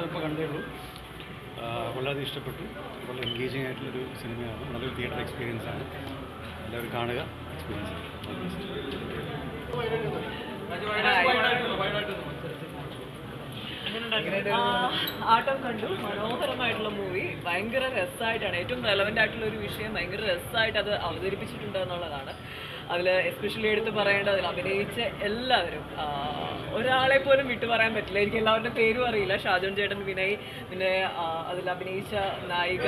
ആട്ടം ഇപ്പോൾ കണ്ടേ ഉള്ളൂ വളരെ ഇഷ്ടപ്പെട്ടു. വളരെ എൻഗേജിങ് ആയിട്ടുള്ളൊരു സിനിമയാണ്. നല്ലൊരു തിയേറ്റർ എക്സ്പീരിയൻസ് ആണ്. എല്ലാവരും കാണുക എക്സ്പീരിയൻസ് ആട്ടം കണ്ടു. മനോഹരമായിട്ടുള്ള മൂവി ഭയങ്കര രസമായിട്ടാണ് ഏറ്റവും റെലവന്റ് ആയിട്ടുള്ള ഒരു വിഷയം ഭയങ്കര രസമായിട്ട് അത് അവതരിപ്പിച്ചിട്ടുണ്ട് എന്നുള്ളതാണ് അതിൽ എസ്പെഷ്യലി എടുത്ത് പറയേണ്ടത് അതിൽ അഭിനയിച്ച എല്ലാവരും ഒരാളെ പോലും വിട്ടു പറയാൻ പറ്റില്ല. എനിക്ക് എല്ലാവരുടെ പേരും അറിയില്ല. ഷാജോൻ ചേട്ടൻ വിനയ് പിന്നെ അതിൽ അഭിനയിച്ച നായിക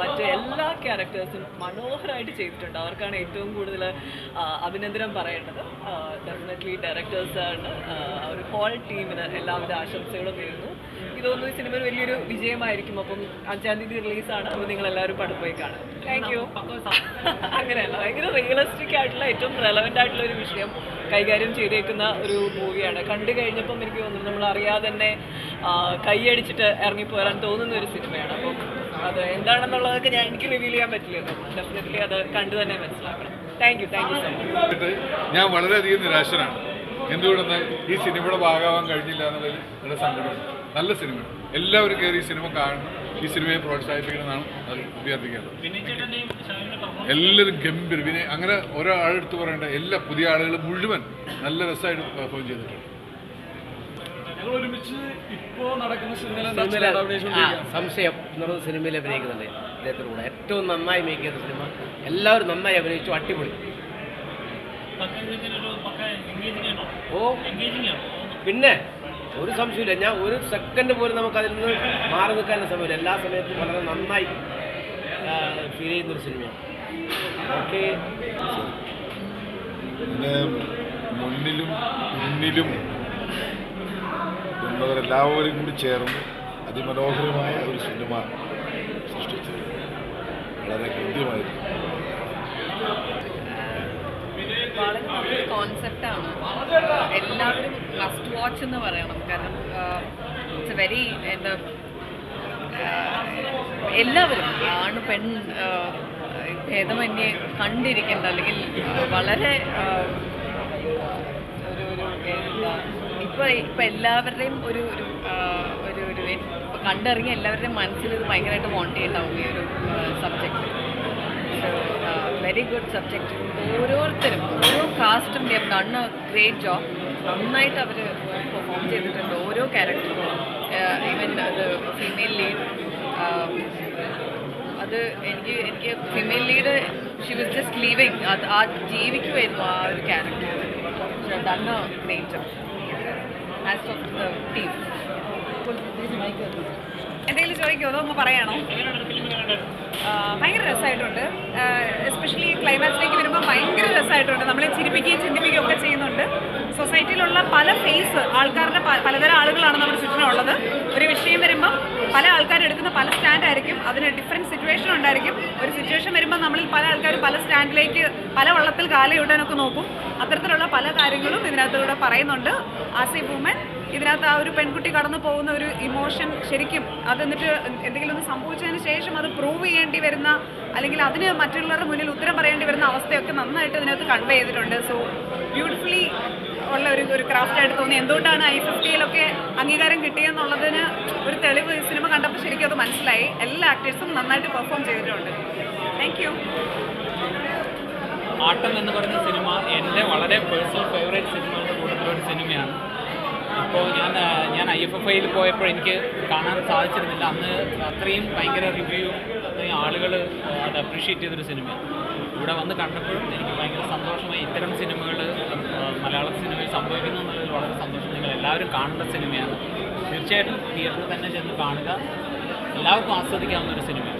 മറ്റു എല്ലാ ക്യാരക്ടേഴ്സും മനോഹരമായിട്ട് ചെയ്തിട്ടുണ്ട്. അവർക്കാണ് ഏറ്റവും കൂടുതൽ അഭിനന്ദനം പറയേണ്ടത്. ഡെഫിനറ്റ്ലി ഡയറക്ടേഴ്സാണ് ഒരു ഹോൾ ടീമിന് എല്ലാവിധ ആശംസകളും നേരുന്നു. ഇതൊന്നും ഈ സിനിമ വലിയൊരു വിജയമായിരിക്കും. അപ്പം അഞ്ചാം തീയതി റിലീസാണ് അപ്പോൾ നിങ്ങൾ എല്ലാവരും പടം പോയി കാണാം താങ്ക് യു അങ്ങനെയല്ല. ഭയങ്കര റിയലിസ്റ്റിക് ആയിട്ടുള്ള ഏറ്റവും റെലവെന്റ് ആയിട്ടുള്ള ഒരു വിഷയം കൈകാര്യം ചെയ്തേക്കുന്ന ഒരു മൂവിയാണ് കണ്ടു കഴിഞ്ഞപ്പം എനിക്ക് തോന്നുന്നു നമ്മൾ അറിയാതെ തന്നെ കൈയടിച്ചിട്ട് ഇറങ്ങിപ്പോരാൻ തോന്നുന്ന ഒരു സിനിമയാണ്. അപ്പോൾ അത് എന്താണെന്നുള്ളതൊക്കെ ഞാൻ എനിക്ക് റിവീൽ ചെയ്യാൻ പറ്റില്ല. ഡെഫിനറ്റ്ലി അത് കണ്ടു തന്നെ മനസ്സിലാക്കണം. Thank you thank you so much ഞാൻ വളരെയധികം നിരാശനാണ്. എന്തുകൊണ്ടെന്നാൽ ഈ സിനിമയുടെ ഭാഗമാകാൻ കഴിഞ്ഞില്ല എന്നുള്ളതിൽ നല്ല സങ്കടമുണ്ട്. നല്ല സിനിമയാണ് എല്ലാവരും കയറി ഈ സിനിമ കാണണം. ഈ സിനിമയെ പ്രോത്സാഹിപ്പിക്കണമെന്നാണ് അത് അഭ്യർത്ഥിക്കുന്നത്. എല്ലാവരും ഗംഭീർ പിന്നെ അങ്ങനെ ഓരോ ആളെടുത്ത് പറയേണ്ട എല്ലാ പുതിയ ആളുകളും മുഴുവൻ നല്ല രസമായിട്ട് പെർഫോം ചെയ്തിട്ടുണ്ട്. സംശയം സിനിമയിൽ അഭിനയിക്കുന്നുണ്ട് ഇദ്ദേഹത്തിന്റെ കൂടെ. ഏറ്റവും നന്നായി മേക്ക് ചെയ്ത സിനിമ. എല്ലാവരും നന്നായി അഭിനയിച്ചു അടിപൊളി. ഓ പിന്നെ ഒരു സംശയമില്ല ഞാൻ ഒരു സെക്കൻഡ് പോലും നമുക്ക് അതിൽ നിന്ന് മാറി നിൽക്കാനുള്ള സമയമില്ല. എല്ലാ സമയത്തും വളരെ നന്നായി ഫീൽ ചെയ്യുന്നൊരു സിനിമയാണ്. ഓക്കെ പിന്നെ മുന്നിലും പിന്നിലും എന്നവരെല്ലാവരും കൂടി ചേർന്ന് അതിമനോഹരമായ ഒരു സിനിമ സൃഷ്ടിച്ചു വളരെ കൃത്യമായിരുന്നു വളരെ നല്ലൊരു കോൺസെപ്റ്റാണ് എല്ലാവരും മസ്റ്റ് വാച്ച് എന്ന് പറയണം. കാരണം ഇറ്റ്സ് വെരി എന്താ എല്ലാവരും ആണ് പെൺ ഭേദമന്യേ കണ്ടിരിക്കേണ്ട അല്ലെങ്കിൽ വളരെ ഒരു ഒരു എന്താ ഇപ്പൊ എല്ലാവരുടെയും ഒരു ഒരു ഒരു ഒരു കണ്ടിറങ്ങിയ എല്ലാവരുടെയും മനസ്സിൽ ഇത് ഭയങ്കരമായിട്ട് വോണ്ട് ചെയ്യണ്ടാവും ഈ ഒരു സബ്ജക്റ്റ് വെരി ഗുഡ് സബ്ജക്റ്റ് ഓരോരുത്തരും ഓരോ കാസ്റ്റും they have done a great job നന്നായിട്ട് അവർ പെർഫോം ചെയ്തിട്ടുണ്ട്. ഓരോ ക്യാരക്ടറും ഈവൻ അത് ഫീമെയിൽ ലീഡ് അത് എനിക്ക് എനിക്ക് female lead she was just living അത് ആ ജീവിക്കുമായിരുന്നു ആ ഒരു ക്യാരക്ടർ തന്നെ nature as of the team എന്തെങ്കിലും ചോദിക്കുമോ അതോ ഒന്ന് പറയാണോ? ഭയങ്കര രസമായിട്ടുണ്ട് എസ്പെഷ്യലി ക്ലൈമാക്സിലേക്ക് വരുമ്പോൾ ഭയങ്കര രസമായിട്ടുണ്ട് നമ്മളെ ചിരിപ്പിക്കുകയും ചിന്തിപ്പിക്കുകയും ഒക്കെ ചെയ്യുന്നുണ്ട്. സൊസൈറ്റിയിലുള്ള പല ഫേസ് ആൾക്കാരുടെ പലതരം ആളുകളാണ് നമ്മുടെ ചുറ്റിനുള്ളത്. ഒരു വിഷയം വരുമ്പം പല ആൾക്കാർ എടുക്കുന്ന പല സ്റ്റാൻഡ് ആയിരിക്കും. അതിന് ഡിഫറെന്റ് സിറ്റുവേഷൻ ഉണ്ടായിരിക്കും. ഒരു സിറ്റുവേഷൻ വരുമ്പോൾ നമ്മളിൽ പല ആൾക്കാരും പല സ്റ്റാൻഡിലേക്ക് പല വള്ളത്തിൽ കാലയിടാനൊക്കെ നോക്കും. അത്തരത്തിലുള്ള പല കാര്യങ്ങളും ഇതിനകത്തൂടെ പറയുന്നുണ്ട്. ആസ് എ വുമൻ ഇതിനകത്ത് ആ ഒരു പെൺകുട്ടി കടന്നു പോകുന്ന ഒരു ഇമോഷൻ ശരിക്കും അത് എന്നിട്ട് എന്തെങ്കിലും ഒന്ന് സംഭവിച്ചതിന് ശേഷം അത് പ്രൂവ് ചെയ്യേണ്ടി വരുന്ന അല്ലെങ്കിൽ അതിന് മറ്റുള്ളവരുടെ മുന്നിൽ ഉത്തരം പറയേണ്ടി വരുന്ന അവസ്ഥയൊക്കെ നന്നായിട്ട് ഇതിനകത്ത് കൺവേ ചെയ്തിട്ടുണ്ട്. സോ ബ്യൂട്ടിഫുള്ളി ഒരു ഒരു ക്രാഫ്റ്റ് ആയിട്ട് തോന്നി. എന്തുകൊണ്ടാണ് ഐ ഫിഫ്റ്റിയിലൊക്കെ അംഗീകാരം കിട്ടിയെന്നുള്ളതിന് ഒരു തെളിവ് സിനിമ കണ്ടപ്പോൾ ശരിക്കും അത് മനസ്സിലായി. എല്ലാ ആക്ടേഴ്സും നന്നായിട്ട് പെർഫോം ചെയ്തിട്ടുണ്ട്. താങ്ക് യു ആട്ടം എന്ന് പറഞ്ഞ സിനിമ എന്റെ വളരെ പേഴ്സണൽ ഫേവറേറ്റ് സിനിമകളുടെ കൂട്ടത്തിലൊരു സിനിമയാണ് അപ്പോൾ ഞാൻ ഐ എഫ് എഫ് ഐയിൽ പോയപ്പോൾ എനിക്ക് കാണാൻ സാധിച്ചിരുന്നില്ല. അന്ന് അത്രയും ഭയങ്കര റിവ്യൂ അത്രയും ആളുകൾ അത് അപ്രീഷിയേറ്റ് ചെയ്തൊരു സിനിമയാണ് ഇവിടെ വന്ന് കണ്ടപ്പോഴും എനിക്ക് ഭയങ്കര സന്തോഷമായി. ഇത്തരം സിനിമകൾ മലയാള സിനിമയിൽ സംഭവിക്കുന്നു എന്നുള്ളതിൽ വളരെ സന്തോഷം. നിങ്ങൾ എല്ലാവരും കാണേണ്ട സിനിമയാണ് തീർച്ചയായിട്ടും തിയേറ്ററിൽ തന്നെ ചെന്ന് കാണുക. എല്ലാവർക്കും ആസ്വദിക്കാവുന്ന ഒരു സിനിമയാണ്